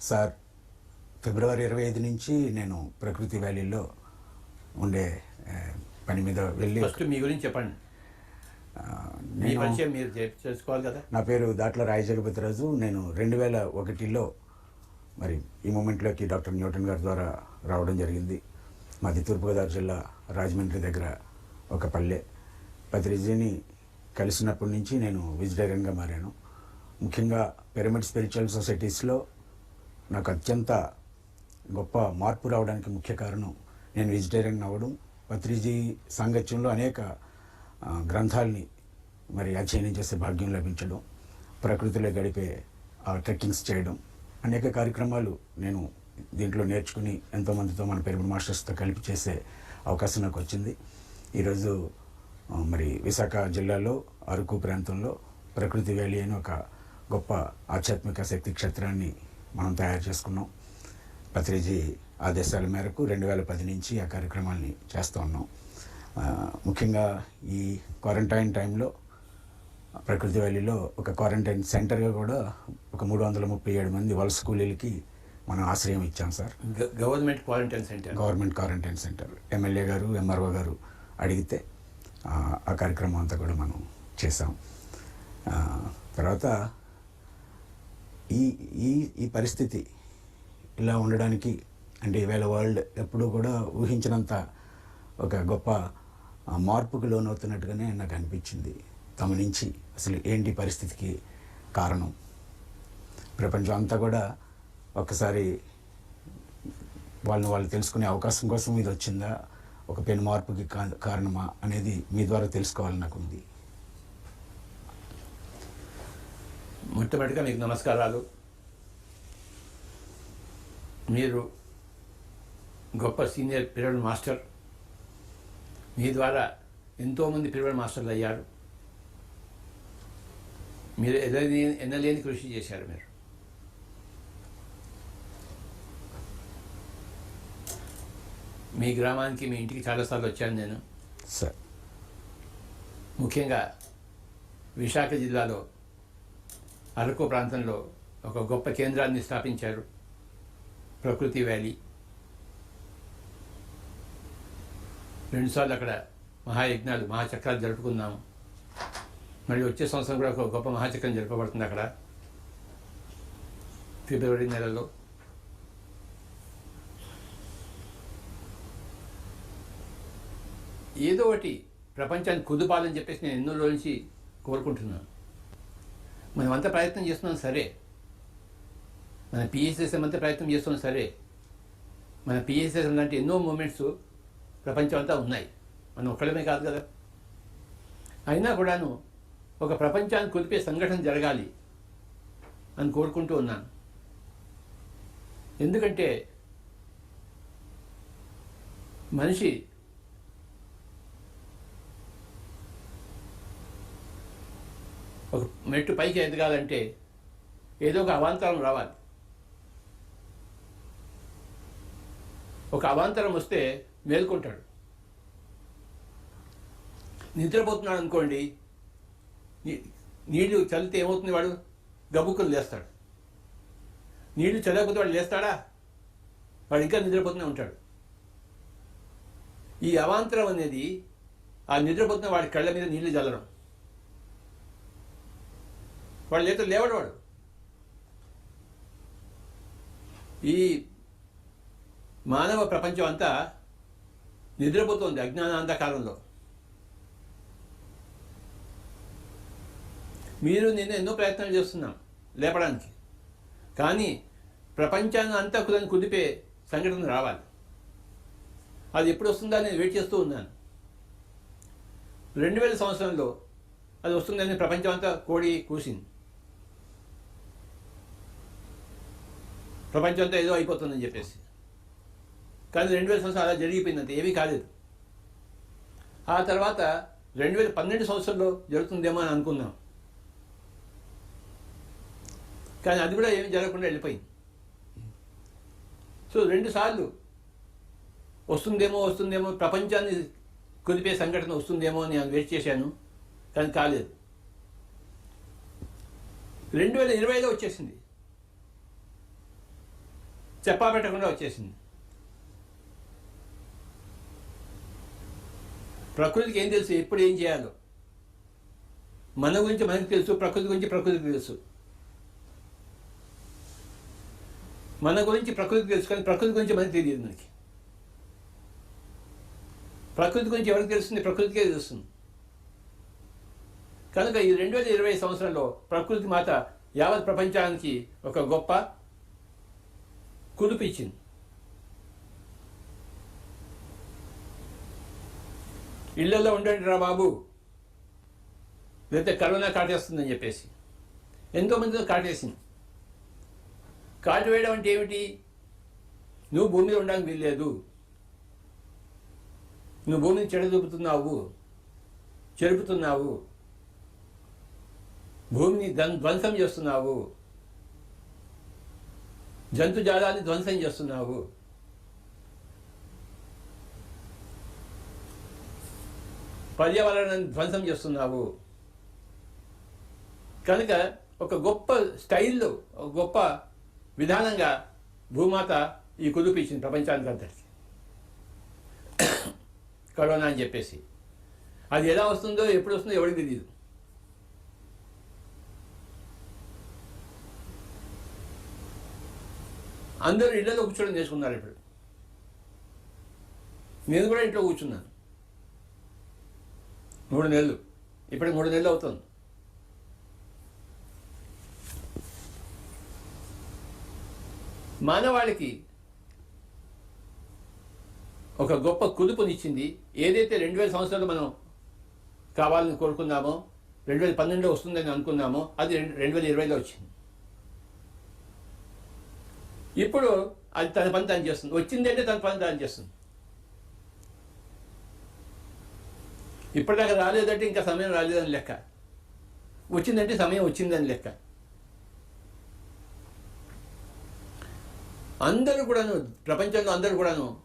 Sir ఫిబ్రవరి ఇరవై ఐదు నుంచి నేను ప్రకృతి వ్యాలీలో ఉండే పని మీద వెళ్ళి ఫస్ట్ మీ గురించి చెప్పండి. మీ పరిచయం మీరు చేసుకోవాలి కదా? నా పేరు దాట్ల రాయ జగపతిరాజు నేను రెండు వేల ఒకటిలో మరి ఈ మూమెంట్లోకి డాక్టర్ న్యూటన్ గారి ద్వారా రావడం జరిగింది. మాది తూర్పుగోదావరి జిల్లా రాజమండ్రి దగ్గర ఒక పల్లె. పత్రిజీని కలిసినప్పటి నుంచి నేను వెజిటేరియన్గా మారాను. ముఖ్యంగా పిరమిడ్ స్పిరిచువల్ సొసైటీస్లో నాకు అత్యంత గొప్ప మార్పు రావడానికి ముఖ్య కారణం నేను వెజిటేరియన్ అవ్వడం పత్రిజీ సాంగత్యంలో అనేక గ్రంథాలని మరి అధ్యయనం చేసే భాగ్యం లభించడం ప్రకృతిలో గడిపే ట్రెక్కింగ్స్ చేయడం అనేక కార్యక్రమాలు నేను దీంట్లో నేర్చుకుని ఎంతోమందితో మన పిరమిడ్ మాస్టర్స్తో కలిపి చేసే అవకాశం నాకు వచ్చింది ఈరోజు మరి విశాఖ జిల్లాలో అరకు ప్రాంతంలో ప్రకృతి వ్యాలీ అని ఒక గొప్ప ఆధ్యాత్మిక శక్తి క్షేత్రాన్ని మనం తయారు చేసుకున్నాం. పత్రిజీ ఆదేశాల మేరకు రెండు వేల పది నుంచి ఆ కార్యక్రమాల్ని చేస్తూ ఉన్నాం. ముఖ్యంగా ఈ క్వారంటైన్ టైంలో ప్రకృతి వ్యాలీలో ఒక క్వారంటైన్ సెంటర్గా కూడా ఒక మూడు వందల ముప్పై ఏడు మంది వలస కూలీలకి మనం ఆశ్రయం ఇచ్చాం sir. Government quarantine centre. Government quarantine centre. MLA గారు ఎంఆర్ఓ గారు అడిగితే ఆ, కార్యక్రమం అంతా కూడా మనం చేసాం తర్వాత ఈ ఈ ఈ పరిస్థితి ఇలా ఉండడానికి అంటే ఈవేళ వరల్డ్ ఎప్పుడూ కూడా ఊహించినంత ఒక గొప్ప మార్పుకి మార్పుకు లోనవుతున్నట్టుగానే నాకు అనిపించింది. తమ నుంచి అసలు ఏంటి పరిస్థితికి కారణం? ప్రపంచం అంతా కూడా ఒక్కసారి వాళ్ళని వాళ్ళు తెలుసుకునే అవకాశం కోసం ఇది వచ్చిందా? ఒక పెను మార్పుకి కారణమా? అనేది మీ ద్వారా తెలుసుకోవాలని నాకు ఉంది మొట్టమొదటిగా మీకు నమస్కారాలు. మీరు గొప్ప సీనియర్ పిరమిడ్ మాస్టర్. మీ ద్వారా ఎంతోమంది పిరమిడ్ మాస్టర్లు అయ్యారు. మీరు ఎనలేని ఎనలేని కృషి చేశారు మీరు. మీ గ్రామానికి మీ ఇంటికి చాలాసార్లు వచ్చాను నేను. సార్. ముఖ్యంగా విశాఖ జిల్లాలో అరకు ప్రాంతంలో ఒక గొప్ప కేంద్రాన్ని స్థాపించారు ప్రకృతి వ్యాలీ. రెండుసార్లు అక్కడ మహాయజ్ఞాలు మహాచక్రాలు జరుపుకున్నాము. మళ్ళీ వచ్చే సంవత్సరం కూడా ఒక గొప్ప మహాచక్రం జరపబడుతుంది అక్కడ. ఫిబ్రవరి నెలలో. ఏదో ఒకటి ప్రపంచాన్ని కుదుపాలని చెప్పేసి నేను ఎన్నో రోజుల నుంచి కోరుకుంటున్నాను. మనం అంత ప్రయత్నం చేస్తున్నాం సరే. మన పిఎస్ఎస్ఎం అంతా ప్రయత్నం చేస్తున్నాం సరే. మన పిఎస్ఎస్ఎం లాంటి ఎన్నో మూమెంట్స్ ప్రపంచం అంతా ఉన్నాయి. మనం ఒక్కడమే కాదు కదా. అయినా కూడాను ఒక ప్రపంచాన్ని కొలిపే సంఘటన జరగాలి అని కోరుకుంటూ ఉన్నాను. ఎందుకంటే మనిషి ఒక మెట్టు పైకి ఎదగాలంటే ఏదో ఒక అవాంతరం రావాలి. ఒక అవాంతరం వస్తే మేల్కొంటాడు. నిద్రపోతున్నాడు అనుకోండి నీళ్ళు నీళ్ళు చల్లితే ఏమవుతుంది వాడు? గబుక్కులు లేస్తాడు. నీళ్ళు చల్లకపోతే వాడు లేస్తాడా? వాడు ఇంకా నిద్రపోతూనే ఉంటాడు. ఈ అవాంతరం అనేది ఆ నిద్రపోతున్న వాడి కళ్ళ మీద నీళ్ళు చల్లడం. వాడు లేతలు లేవడు వాడు. ఈ మానవ ప్రపంచం అంతా నిద్రపోతుంది అజ్ఞాన అంధకారంలో మీరు నేను ఎన్నో ప్రయత్నాలు చేస్తున్నాం లేపడానికి. కానీ ప్రపంచాన్ని అంతా కుదని కుదిపే సంఘటన రావాలి. అది ఎప్పుడు వస్తుందా నేను వెయిట్ చేస్తూ ఉన్నాను. రెండు వేల సంవత్సరంలో అది వస్తుందని ప్రపంచం అంతా కోడి కూసింది. ప్రపంచం అంతా ఏదో అయిపోతుందని చెప్పేసి. కానీ రెండు వేల సంవత్సరం అలా జరిగిపోయిందంటే ఏమీ కాలేదు. ఆ తర్వాత రెండు వేల పన్నెండు సంవత్సరంలో జరుగుతుందేమో అని అనుకున్నాం కానీ అది కూడా ఏమి జరగకుండా వెళ్ళిపోయింది. సో రెండు సార్లు వస్తుందేమో వస్తుందేమో ప్రపంచాన్ని కుదిపే సంఘటన వస్తుందేమో అని నేను వెయిట్ చేశాను కానీ కాలేదు. రెండు వేల ఇరవైలో వచ్చేసింది. చెప్పా పెట్టకుండా వచ్చేసింది. ప్రకృతికి ఏం తెలుసు? ఎప్పుడు ఏం చేయాలో? మన గురించి మనకు తెలుసు ప్రకృతి గురించి ప్రకృతికి తెలుసు. మన గురించి ప్రకృతికి తెలుసు కానీ ప్రకృతి గురించి మనకి తెలియదు మనకి. ప్రకృతి గురించి ఎవరికి తెలుస్తుంది? ప్రకృతికే తెలుస్తుంది. కనుక ఈ రెండు వేల ఇరవై సంవత్సరంలో ప్రకృతి మాత యావత్ ప్రపంచానికి ఒక గొప్ప కుదిపించింది ఇళ్ళలో ఉండండి రా బాబు. లేకపోతే కరోనా కాటేస్తుందని చెప్పేసి. ఎంతోమందితో కాటేసింది. కాటు వేయడం అంటే ఏమిటి? నువ్వు భూమి మీద ఉండడానికి వీల్లేదు. నువ్వు భూమిని చెడదూపుతున్నావు. చెరుపుతున్నావు. భూమిని ధ్వంసం చేస్తున్నావు. జంతుజాలాన్ని ధ్వంసం చేస్తున్నావు. పర్యావరణాన్ని ధ్వంసం చేస్తున్నావు. కనుక ఒక గొప్ప స్టైల్లో ఒక గొప్ప విధానంగా భూమాత ఈ కుదుపు ఇచ్చింది ప్రపంచానికి అంతటికి కరోనా అని చెప్పేసి. అది ఎలా వస్తుందో ఎప్పుడు వస్తుందో ఎవరికి తెలియదు అందరూ ఇళ్ళలో కూర్చోడం నేర్చుకున్నారు ఇప్పుడు. నేను కూడా ఇంట్లో కూర్చున్నాను. మూడు నెలలు. ఇప్పటికి మూడు నెలలు అవుతుంది. మానవాళికి ఒక గొప్ప కుదుపునిచ్చింది. ఏదైతే రెండు వేల సంవత్సరాలు మనం కావాలని కోరుకున్నామో రెండు వేల పన్నెండులో వస్తుందని అనుకున్నామో అది రెండు రెండు వేల ఇరవైలో వచ్చింది. ఇప్పుడు అది తన పని తాను చేస్తుంది. వచ్చిందంటే తన పని తాను చేస్తుంది. ఇప్పటిదాకా రాలేదంటే ఇంకా సమయం రాలేదని లెక్క. వచ్చిందంటే సమయం వచ్చిందని లెక్క. అందరూ కూడాను ప్రపంచంలో అందరూ కూడాను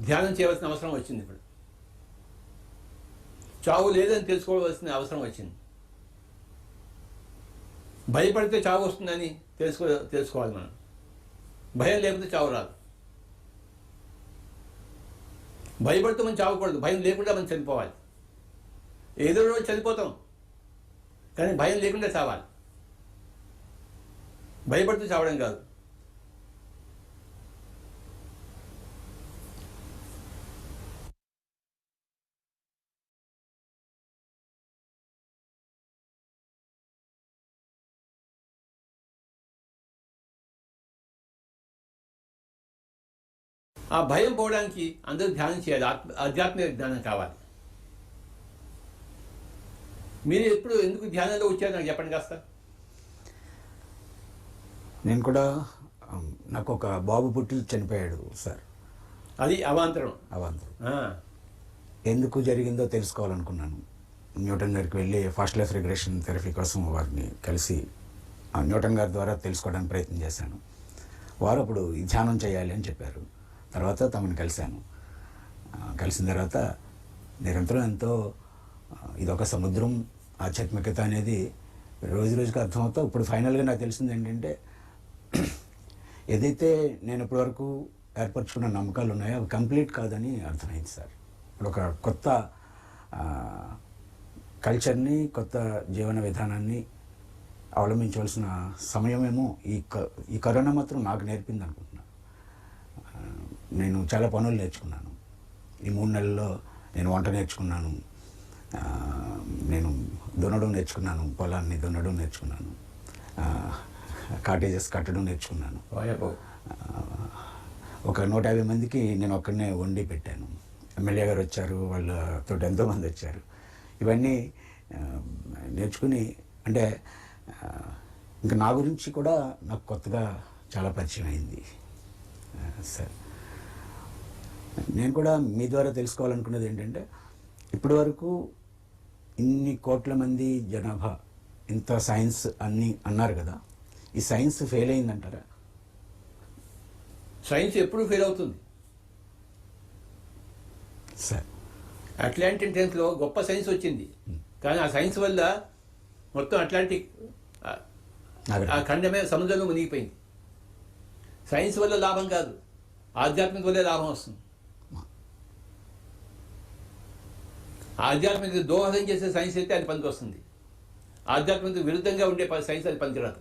ధ్యానం చేయవలసిన అవసరం వచ్చింది ఇప్పుడు. చావు లేదని తెలుసుకోవాల్సిన అవసరం వచ్చింది. భయపడితే చావు వస్తుందని తెలుసుకో తెలుసుకోవాలి మనం. భయం లేకపోతే చావు రాదు భయపడుతూ మనం చావకూడదు. భయం లేకుండా మనం చనిపోవాలి. ఏదో రోజు చనిపోతాం. కానీ భయం లేకుండా చావాలి. భయపడుతూ చావడం కాదు. ఆ భయం పోవడానికి అందరూ ధ్యానం చేయాలి. ఆత్మ ఆధ్యాత్మిక జ్ఞానం కావాలి. మీరు ఎప్పుడు ఎందుకు ధ్యానంలో వచ్చారు? నాకు చెప్పండి కాస్త. నేను కూడా నాకు ఒక బాబు పుట్టి చనిపోయాడు సార్. అది అవాంతరం. అవంతరం. ఎందుకు జరిగిందో తెలుసుకోవాలనుకున్నాను. న్యూటన్ గారికి వెళ్ళి ఫస్ట్ లైఫ్ రిగ్రెషన్ థెరపీ కోసం వారిని కలిసి ఆ న్యూటన్ గారి ద్వారా తెలుసుకోవడానికి ప్రయత్నం చేశాను. వారు అప్పుడు ధ్యానం చేయాలి అని చెప్పారు. తర్వాత తమను కలిశాను. కలిసిన తర్వాత నిరంతరం ఎంతో ఇదొక సముద్రం ఆధ్యాత్మికత అనేది రోజు రోజుకి అర్థమవుతా ఇప్పుడు ఫైనల్గా నాకు తెలిసింది ఏంటంటే ఏదైతే నేను ఇప్పటివరకు ఏర్పరచుకున్న నమ్మకాలు ఉన్నాయో అవి కంప్లీట్ కాదని అర్థమైంది సార్. ఇప్పుడు ఒక కొత్త కల్చర్ని కొత్త జీవన విధానాన్ని అవలంబించవలసిన సమయమేమో ఈ క ఈ కరోనా మాత్రం నాకు నేర్పింది అనుకుంటున్నాను నేను చాలా పనులు నేర్చుకున్నాను. ఈ మూడు నెలల్లో నేను వంట నేర్చుకున్నాను. నేను దున్నడం నేర్చుకున్నాను. పొలాన్ని దున్నడం నేర్చుకున్నాను. కాటేజెస్ కట్టడం నేర్చుకున్నాను. ఒక నూట యాభై మందికి నేను ఒక్కడనే వండి పెట్టాను. ఎమ్మెల్యే గారు వచ్చారు వాళ్ళతో ఎంతోమంది వచ్చారు. ఇవన్నీ నేర్చుకుని అంటే ఇంకా నా గురించి కూడా నాకు కొత్తగా చాలా పరిచయం అయింది. సరే. నేను కూడా మీ ద్వారా తెలుసుకోవాలనుకున్నది ఏంటంటే ఇప్పటి వరకు ఇన్ని కోట్ల మంది జనాభా ఇంత సైన్స్ అన్ని అన్నారు కదా ఈ సైన్స్ ఫెయిల్ అయిందంటారా? సైన్స్ ఎప్పుడు ఫెయిల్ అవుతుంది? సార్. అట్లాంటిక్ టెన్స్లో గొప్ప సైన్స్ వచ్చింది. కానీ ఆ సైన్స్ వల్ల మొత్తం అట్లాంటిక్ ఆ-. ఖండమే సముద్రంలో మునిగిపోయింది. సైన్స్ వల్ల లాభం కాదు. ఆధ్యాత్మిక వల్లే లాభం వస్తుంది. ఆధ్యాత్మిక దోహదం చేసే సైన్స్ అయితే అది పనికి వస్తుంది ఆధ్యాత్మిక విరుద్ధంగా ఉండే సైన్స్ అది పనికిరాదు.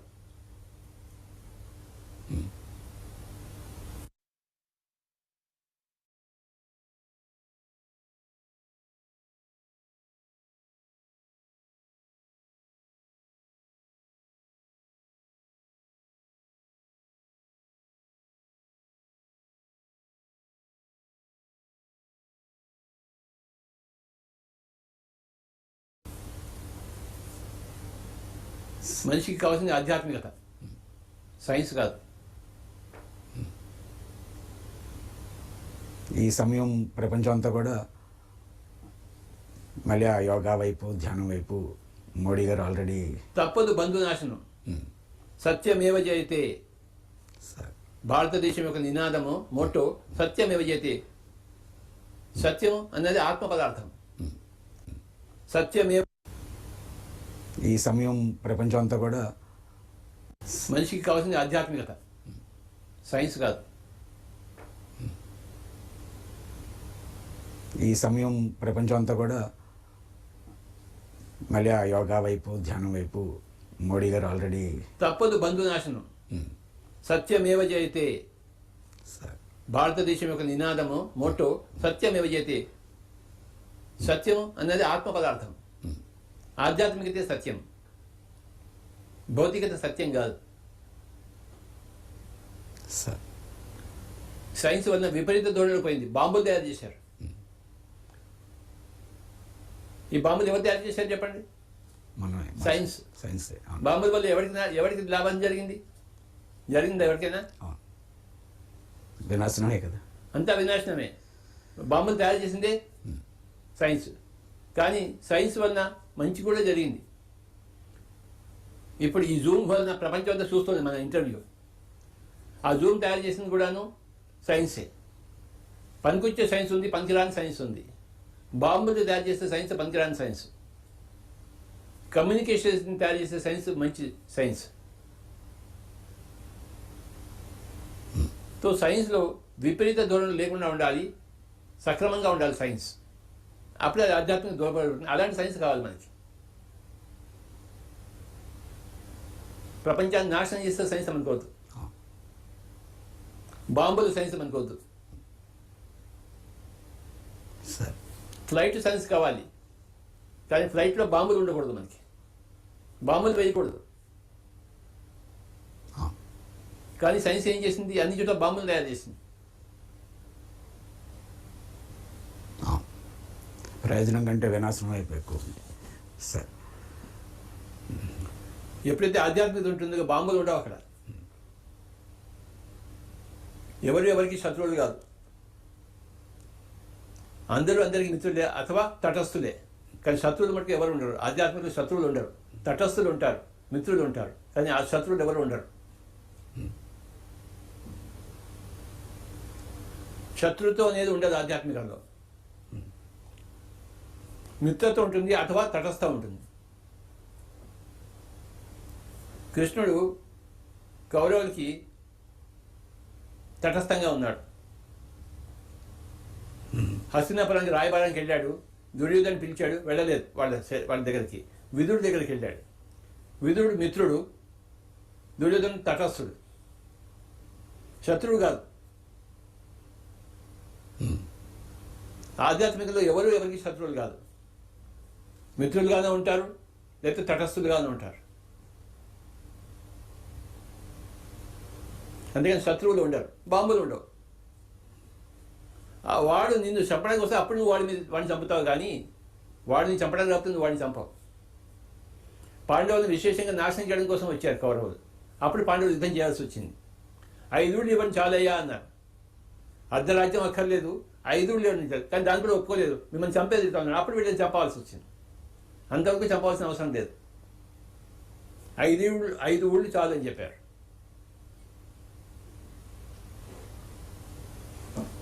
మనిషికి కావాల్సింది ఆధ్యాత్మికత. సైన్స్ కాదు. ఈ సమయం ప్రపంచం అంతా కూడా మళ్ళీ ఆ యోగా వైపు ధ్యానం వైపు మోడీ గారు ఆల్రెడీ తప్పదు బంధునాశనం సత్యమేవ జయతే. భారతదేశం యొక్క నినాదము మోటో సత్యమేవ జయతే. సత్యం అన్నది ఆత్మ పదార్థం సత్యమేవ ఈ సమయం ప్రపంచం అంతా కూడా మనిషికి కావాల్సింది ఆధ్యాత్మికత. సైన్స్ కాదు. ఈ సమయం ప్రపంచం అంతా కూడా మళ్ళీ ఆ యోగా వైపు ధ్యానం వైపు మోడీ గారు ఆల్రెడీ తప్పదు బంధునాశనం. సత్యమేవ జయతే. సార్. భారతదేశం యొక్క నినాదము మోటో సత్యమేవ జయతే. సత్యం అన్నది ఆత్మ పదార్థం ఆధ్యాత్మికతే సత్యం. భౌతికత సత్యం కాదు. సైన్స్ వల్ల విపరీత ధోరణి పోయింది. బాంబులు తయారు చేశారు. ఈ బాంబులు ఎవరు తయారు చేశారు చెప్పండి? సైన్స్. సైన్స్ బాంబుల వల్ల ఎవరికి ఎవరికి లాభం జరిగింది? జరిగిందా ఎవరికైనా? వినాశనమే కదా. అంతా వినాశనమే. బాంబులు తయారు చేసిందే సైన్స్. కానీ సైన్స్ వలన మంచి కూడా జరిగింది. ఇప్పుడు ఈ జూమ్ వలన ప్రపంచం అంతా చూస్తుంది మన ఇంటర్వ్యూ. ఆ జూమ్ తయారు చేసింది కూడాను సైన్సే. పనికొచ్చే సైన్స్ ఉంది పనికిరాని సైన్స్ ఉంది. బాంబులు తయారు చేసే సైన్స్ పనికిరాని సైన్స్. కమ్యూనికేషన్ తయారు చేసే సైన్స్ మంచి సైన్స్. తో సైన్స్లో విపరీత ధోరణి లేకుండా ఉండాలి సక్రమంగా ఉండాలి సైన్స్. అప్పుడే అది ఆధ్యాత్మిక దూరపడుతుంది అలాంటి సైన్స్ కావాలి మనకి. ప్రపంచాన్ని నాశనం చేస్తే సైన్స్ అనుకోవద్దు. బాంబులు సైన్స్ అనుకోవద్దు ఫ్లైట్ సైన్స్ కావాలి. కానీ ఫ్లైట్లో బాంబులు ఉండకూడదు మనకి. బాంబులు వేయకూడదు. కానీ సైన్స్ ఏం చేసింది? అన్ని చోట్ల బాంబులు తయారు చేసింది. ప్రయోజనం కంటే వినాశనం వైపు ఎక్కువ ఉంది. సార్. ఎప్పుడైతే ఆధ్యాత్మికత ఉంటుందో బాంబులు ఉండవు అక్కడ. ఎవరు ఎవరికి శత్రువులు కాదు. అందరూ అందరికి మిత్రులే అథవా తటస్థులే. కానీ శత్రువులు మటుకు ఎవరు ఉండరు. ఆధ్యాత్మిక శత్రువులు ఉండరు. తటస్థులు ఉంటారు మిత్రులు ఉంటారు. కానీ ఆ శత్రువులు ఎవరు ఉండరు. శత్రుత్వం అనేది ఉండదు ఆధ్యాత్మికంలో. మిత్రత్వం ఉంటుంది అథవా తటస్థ ఉంటుంది. కృష్ణుడు కౌరవులకి తటస్థంగా ఉన్నాడు. హస్తినాపురానికి రాయబారానికి వెళ్ళాడు. దుర్యోధన పిలిచాడు. వెళ్ళలేదు వాళ్ళ వాళ్ళ దగ్గరికి. విదురుడి దగ్గరికి వెళ్ళాడు. విదురుడు మిత్రుడు. దుర్యోధను తటస్థుడు. శత్రువు కాదు. ఆధ్యాత్మికలో ఎవరు ఎవరికి శత్రువులు కాదు. మిత్రులుగానే ఉంటారు లేకపోతే తటస్థులుగానే ఉంటారు. అందుకని శత్రువులు ఉండరు బాంబులు ఉండవు. వాడు నిన్ను చంపడానికి వస్తే అప్పుడు నువ్వు వాడి మీద వాడిని చంపుతావు కానీ వాడిని చంపడానికి రాకపోతే నువ్వు వాడిని చంపవు. పాండవులను విశేషంగా నాశనం చేయడం కోసం వచ్చారు కౌరవులు. అప్పుడు పాండవులు యుద్ధం చేయాల్సి వచ్చింది. ఐదుళ్ళు ఇవ్వండి చాలయ్యా అన్నారు. అర్ధరాజ్యం అక్కర్లేదు ఐదుళ్ళు ఇవ్వండి కానీ దాని కూడా ఒప్పుకోలేదు. మిమ్మల్ని చంపేది అప్పుడు వీళ్ళని చంపాల్సి వచ్చింది. అంతవరకు చంపాల్సిన అవసరం లేదు. ఐదు ఊళ్ళు ఐదు ఊళ్ళు చాలు అని చెప్పారు.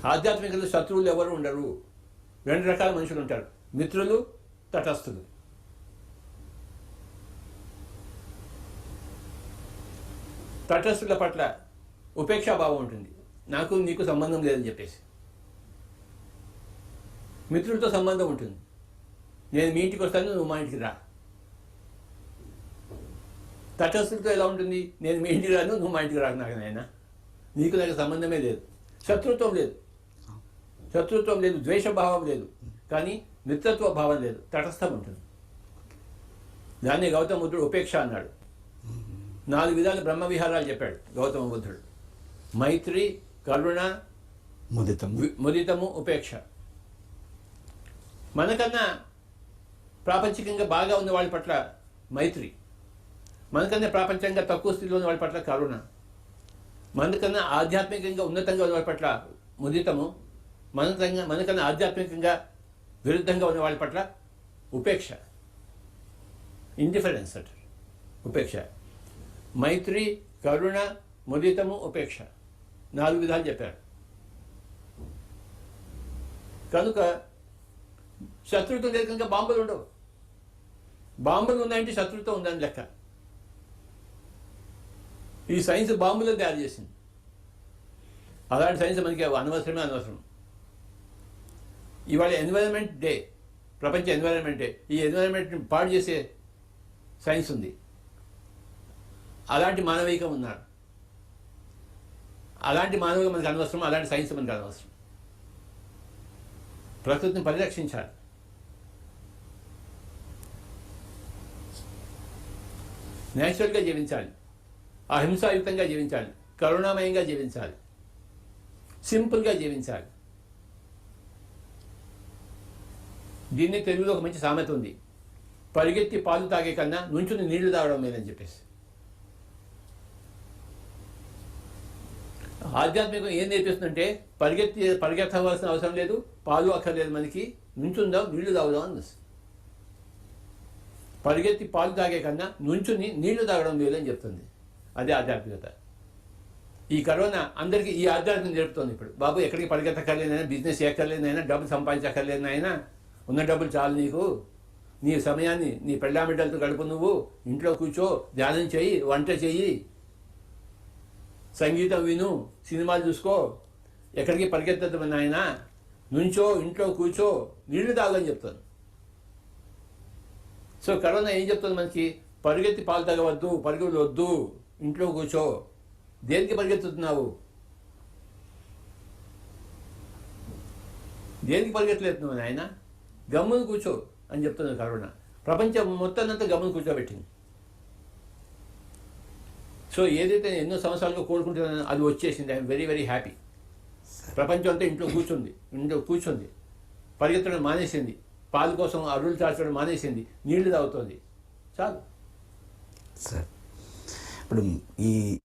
ఆధ్యాత్మికలో శత్రువులు ఎవరు ఉండరు. రెండు రకాల మనుషులు ఉంటారు. మిత్రులు తటస్థులు. తటస్థుల పట్ల ఉపేక్షాభావం ఉంటుంది. నాకు నీకు సంబంధం లేదని చెప్పేసి. మిత్రులతో సంబంధం ఉంటుంది. నేను మీ ఇంటికి వస్తాను నువ్వు మా ఇంటికి రా. తటస్థులతో ఎలా ఉంటుంది? నేను మీ ఇంటికి రాను నువ్వు మా ఇంటికి రాకు నాకు నాయన. నీకు నాకు సంబంధమే లేదు. శత్రుత్వం లేదు. శత్రుత్వం లేదు ద్వేషభావం లేదు. కానీ మిత్రత్వ భావం లేదు. తటస్థం ఉంటుంది. దాన్ని గౌతమ బుద్ధుడు ఉపేక్ష అన్నాడు. నాలుగు విధాలు బ్రహ్మ విహారాలు చెప్పాడు గౌతమ బుద్ధుడు. మైత్రి కరుణ ముదితం వి- ముదితము ఉపేక్ష. మనకన్నా ప్రాపంచికంగా బాగా ఉన్న వాళ్ళ పట్ల మైత్రి. మనకన్నా ప్రాపంచంగా తక్కువ స్థితిలో ఉన్న వాళ్ళ పట్ల కరుణ. మనకన్నా ఆధ్యాత్మికంగా ఉన్నతంగా ఉన్న వాళ్ళ పట్ల ముదితము. మనకంగా మనకన్నా ఆధ్యాత్మికంగా విరుద్ధంగా ఉన్న వాళ్ళ పట్ల ఉపేక్ష. ఇండిఫరెన్స్ అంటారు. ఉపేక్ష. మైత్రి కరుణ ముదితము ఉపేక్ష. నాలుగు విధాలు చెప్పారు. కనుక శత్రుత్వం లేదు కనుక బాంబులు ఉండవు. బాంబులు ఉన్నాయంటే శత్రుత్వం ఉందని లెక్క. ఈ సైన్స్ బాంబులు తయారు చేసింది. అలాంటి సైన్స్ మనకి అనవసరమే అనవసరం. ఇవాళ ఎన్వైరన్మెంట్ డే ప్రపంచ ఎన్వైరన్మెంట్ డే. ఈ ఎన్వైరన్మెంట్ని పాడు చేసే సైన్స్ ఉంది. అలాంటి మానవికం ఉన్నారు అలాంటి మానవికం మనకు అనవసరం అలాంటి సైన్స్ మనకు అనవసరం. ప్రకృతిని పరిరక్షించాలి. న్యాచురల్గా జీవించాలి. అహింసాయుక్తంగా జీవించాలి. కరుణామయంగా జీవించాలి. సింపుల్గా జీవించాలి. దీన్ని తెలుగులో ఒక మంచి సామెత ఉంది. పరిగెత్తి పాలు తాగే కన్నా నుంచుని నీళ్ళు తాగడం లేదని చెప్పేసి. ఆధ్యాత్మికం ఏం నేర్పిస్తుందంటే పరిగెత్తి పరిగెత్తవలసిన అవసరం లేదు పాలు అక్కర్లేదు మనకి నుంచుందాం నీళ్ళు తాగుదాం అని పరిగెత్తి పాలు తాగే కన్నా నుంచుని నీళ్ళు తాగడం లేదని చెప్తుంది. అదే ఆధ్యాత్మికత. ఈ కరోనా అందరికీ ఈ ఆధ్యాత్మికం నేర్పుతుంది ఇప్పుడు. బాబు ఎక్కడికి పరిగెత్తక్కర్లేదైనా బిజినెస్ చేయక్కర్లేదైనా డబ్బులు సంపాదించక్కర్లేదైనా ఉన్న డబ్బులు చాలు నీకు. నీ సమయాన్ని నీ పెళ్ళామిడ్డలతో గడుపు నువ్వు. ఇంట్లో కూర్చో ధ్యానం చేయి వంట చెయ్యి సంగీతం విను సినిమాలు చూసుకో. ఎక్కడికి పరిగెత్తద్దు నాయన. నుంచో ఇంట్లో కూర్చో నీళ్ళు తాగని చెప్తాను. సో కరోనా ఏం చెప్తుంది మనకి? పరిగెత్తి పాలు తాగవద్దు పరుగులు వద్దు ఇంట్లో కూర్చో. దేనికి పరిగెత్తుతున్నావు? దేనికి పరిగెత్తలేదు నాయన? గమ్మును కూర్చో అని చెప్తున్నాను కరోనా. ప్రపంచం మొత్తం అంతా గమ్మును కూర్చోబెట్టింది. సో ఏదైతే నేను ఎన్నో సంవత్సరాలుగా కోరుకుంటున్నానో అది వచ్చేసింది. ఐఎమ్ వెరీ వెరీ హ్యాపీ ప్రపంచం అంతా ఇంట్లో కూర్చుంది. ఇంట్లో కూర్చుంది. పరిగెత్తడం మానేసింది. పాలు కోసం అరువులు చాచడం మానేసింది. నీళ్ళు తాగుతోంది. చాలు. సార్. ఇప్పుడు ఈ